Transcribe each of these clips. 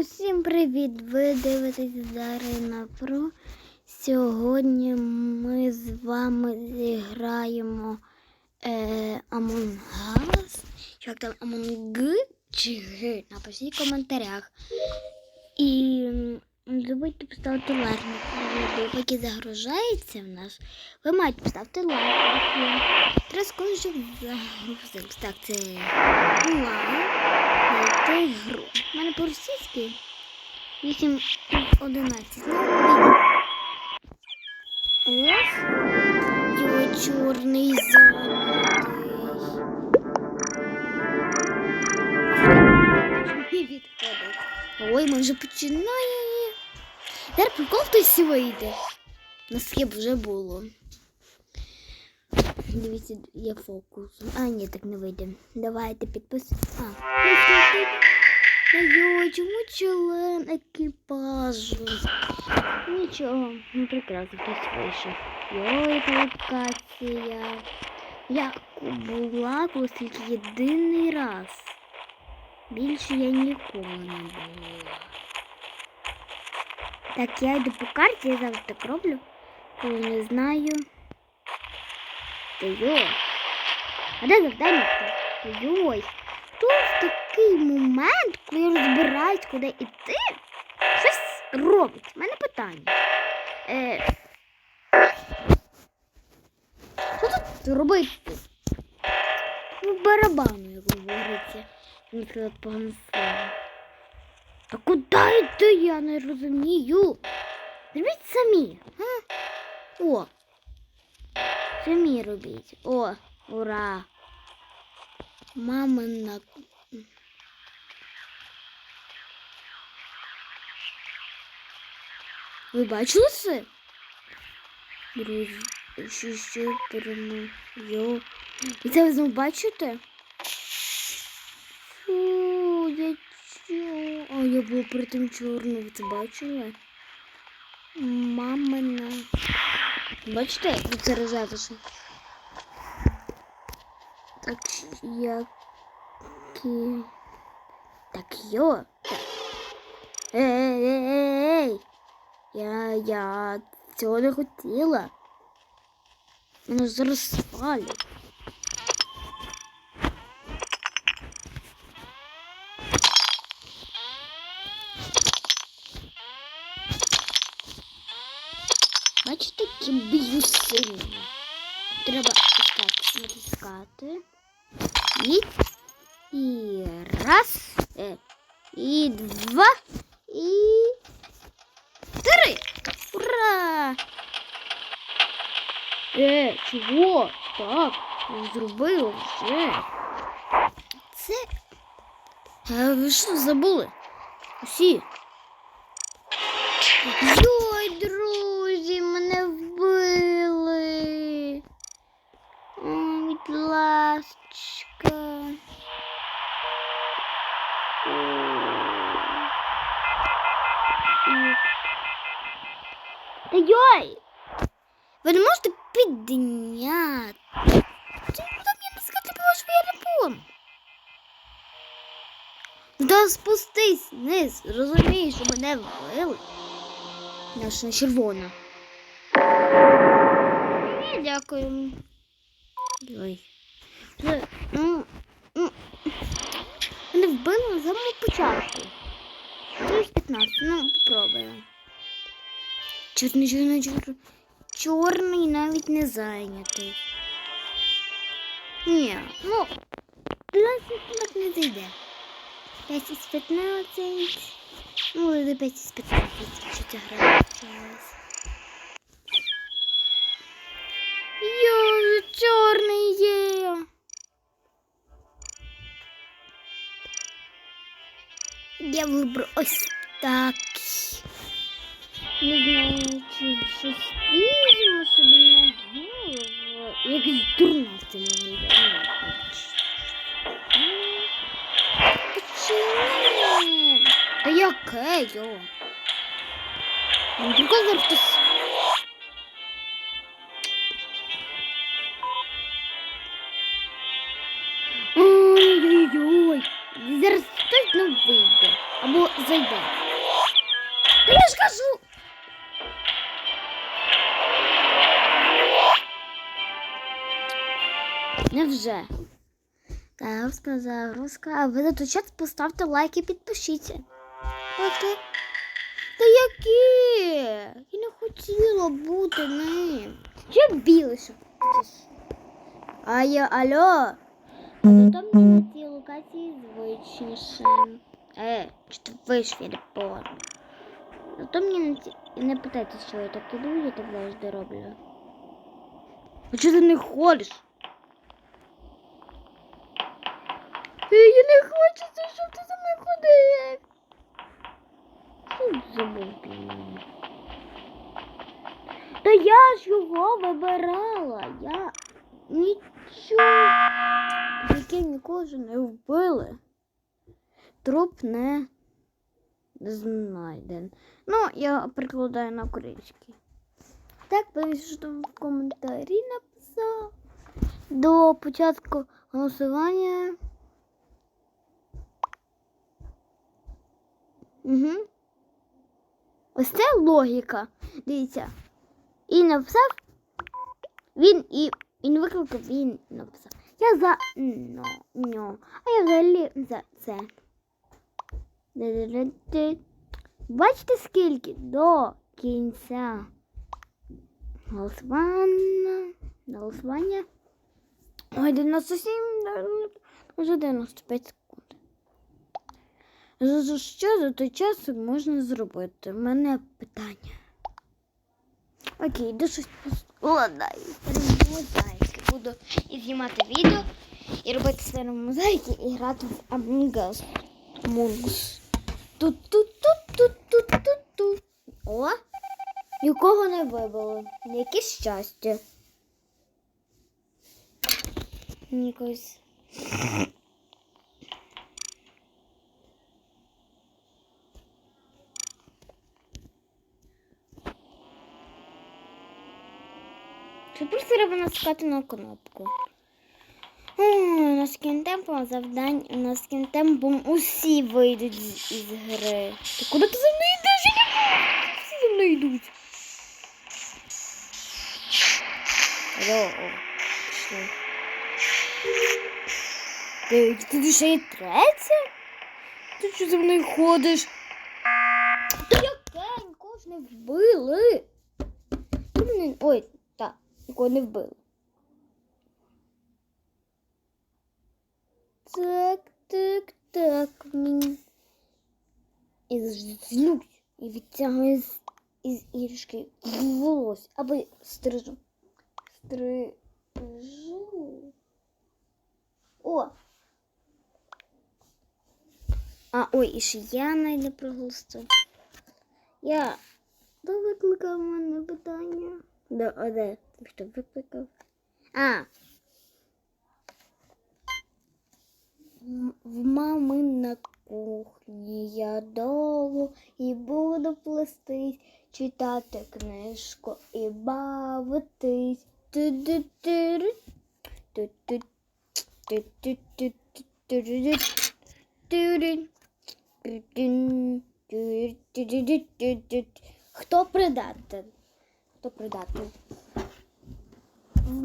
Усім привіт! Ви дивитесь Дарина Про. Сьогодні ми з вами зіграємо е, Among Us. Як там Among чи G? Напишіть в коментарях. І не забудьте поставити лайк на відео, поки загружається в нас. Ви маєте поставити лайк. Секунди, щоб загрузився. Так, це лайк. Знайти гру. У мене по-російськи 8 11. Ну, ось його чорний задний. Відходить. Ой, ми вже починаємо. Зараз прикол хтось вийде. Нас є вже було. Дивіться, є фокус. А, ні, так не вийде. Давайте підписуємо. А, йо, чому член екіпажу? Нічого, ну прекрасно, хтось вийшов. Йой, провокація. Я була колись тільки єдиний раз. Більше я ніколи не була. Так, я йду по карті, я завжди так роблю, коли не знаю. Йо. А де завдання? Йой. В такий момент, коли я куди йти, щось робить? У мене питання. Е, що тут робити? Ну, барабану, як говориться. Погане слово. Та куди йти, я не розумію. Робіть самі. А? О. Самі робіть. О, ура. Мамина. Ви бачили це? Друзі, що ще перемо. Йо. І це ви знову бачите? Фу, я чо? А я була при тим чорною, ви це бачили? Мамина. Бачите, як це розятися? Так, які... Так, йо. Ей, ей, ей. Я, я цього не хотіла. Мене зараз спалять. Бачите, які б'ю сильно. Треба ось так натискати. І, і раз, е, і два, і три. Ура! Е, чого? Так, я зробила вже. Це. А ви що забули? Усі. Йой, Да спустись вниз, розумієш, що мене вбили. Наша червона. Ні, дякую. Ой. Ну, ну, Мене вбили на самому початку. Плюс 15, ну, попробуємо. Чорний, чорний, чорний. Чорний навіть не зайнятий. Ні, ну, 15 не зайде. 5 із 15. Ну, до 5 із 15, що ця гра почалась. Йо, вже чорний є. Я вибрав ось так. Не знаю, чи щось візьму собі на голову. Якась дурна в цьому відео. Почему? Та яке йо? Зараз хтось... Ой-ой-ой. Зараз хтось не вийде. Або зайде. Та я ж кажу. Невже? Загрузка, загрузка. А ви за той час поставте лайк і підпишіться. Оте. Та які? Я не хотіла бути ним. Ще біле. А я, алло. А то там мені на цій локації звичніше. Е, чи ти вийшов, я не понял. Зато мені на ці... не питайте, що я так іду, я так завжди роблю. А чого ти не ходиш? Е, Я не хочу, щоб ти за мною ходив. Що забув? Та я ж його вибирала. Я нічого. Яке нікого не вбили. Труп не знайден. Ну, я прикладаю на український. Так, пишу в коментарі написав. До початку голосування. Угу. Ось це логіка. Дивіться. І написав. Він і він викликав, він написав. Я за но, ньо. А я взагалі за це. Бачите скільки? До кінця. Голосування. Голосування. Ой, 97, вже 95 секунд. За- Що за той час можна зробити? У мене питання. Окей, до щось поскладаю. Мозаїки. Буду і знімати відео, і робити старі мозаїки, і грати в Among Us. Among Us. Тут-тут-тут-тут-тут-тут. О! Нікого не вибило. Яке щастя. Якось. Тут просто треба натискати на кнопку. О, на скінтемпом завдань, на скінтемпом усі вийдуть з, із гри. Ти куди ти за мною йдеш? Я не. Всі за мною йдуть. Алло, о, пішли. Ти, ти ще є третя? Ти що за мною ходиш? Та яке? Нікого вбили. Ой, нікого не вбили. Так, так, так. І злюсь. І відтягую з, із ірішки волосся. Або стрижу. Стрижу. О! А, ой, і ще я не проголосую. Я викликав мене питання? Да, а де? Хто викликав? А. В мами на кухні я довго і буду плестись, читати книжку і бавитись. Хто придатен? Хто придатний?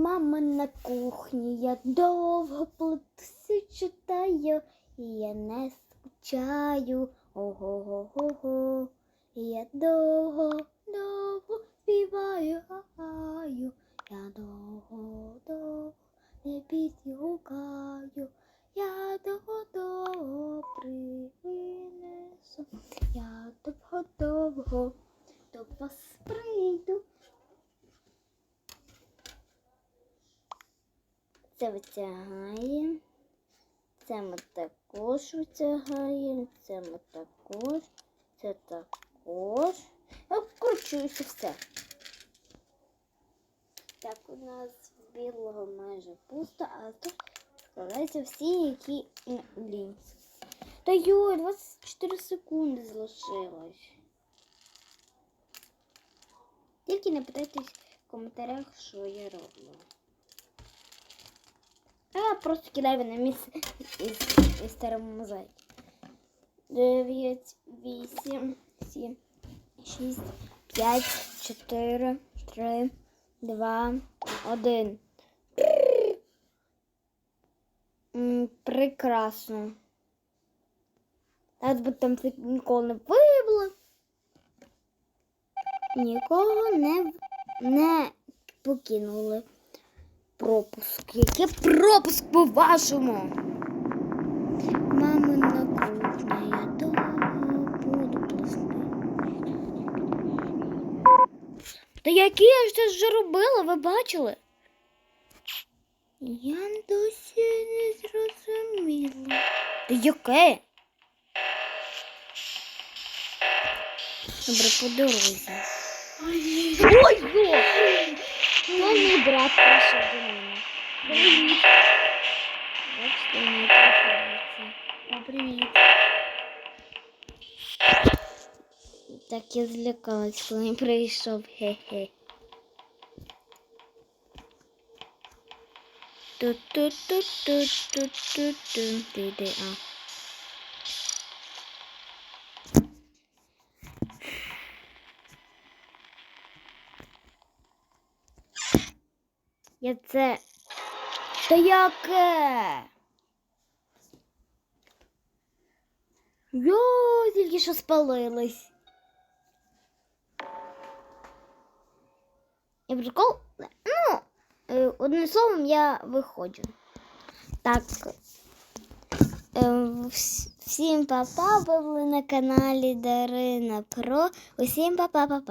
В мами на кухні я довго плетуся читаю, і я не скучаю. Ого-го-го-го. Я довго, довго співаю, гаю. Я довго, довго не пісню гукаю. Я довго, довго принесу. Я довго, довго до вас Це витягаємо. Це ми також витягаємо. Це ми також. Це також. Обкручується все. Так, у нас білого майже пусто, а тут складаються всі, які не. Та йой, 24 секунди залишилось. Тільки не питайтесь в коментарях, що я роблю. А просто кидаю на місце із, із старого мозаїки. дев'ять, вісім, сім, шість, п'ять, чотири, три, два, один. М, Прекрасно. Так би там ніколи не вибило. Нікого не, не покинули. Пропуск. Який пропуск по-вашому? Мамина кухня, я довго буду плести. Та які я ж це вже робила, ви бачили? Я досі не зрозуміла. Та яке? Добре, по дорозі. Ой, ой! Це мій брат прийшов до мене. Привіт. Бачите, не трапляється. Привіт. Так я злякалась, коли він прийшов. Хе-хе. Ту-ту-ту-ту-ту-ту-ту. А. Я це. Та яке? Йо, тільки що спалились. Я прикол. Ну, е, одним словом, я виходжу. Так. Е, вс- Всім па-па, ви були на каналі Дарина Про. Усім па-па-па-па.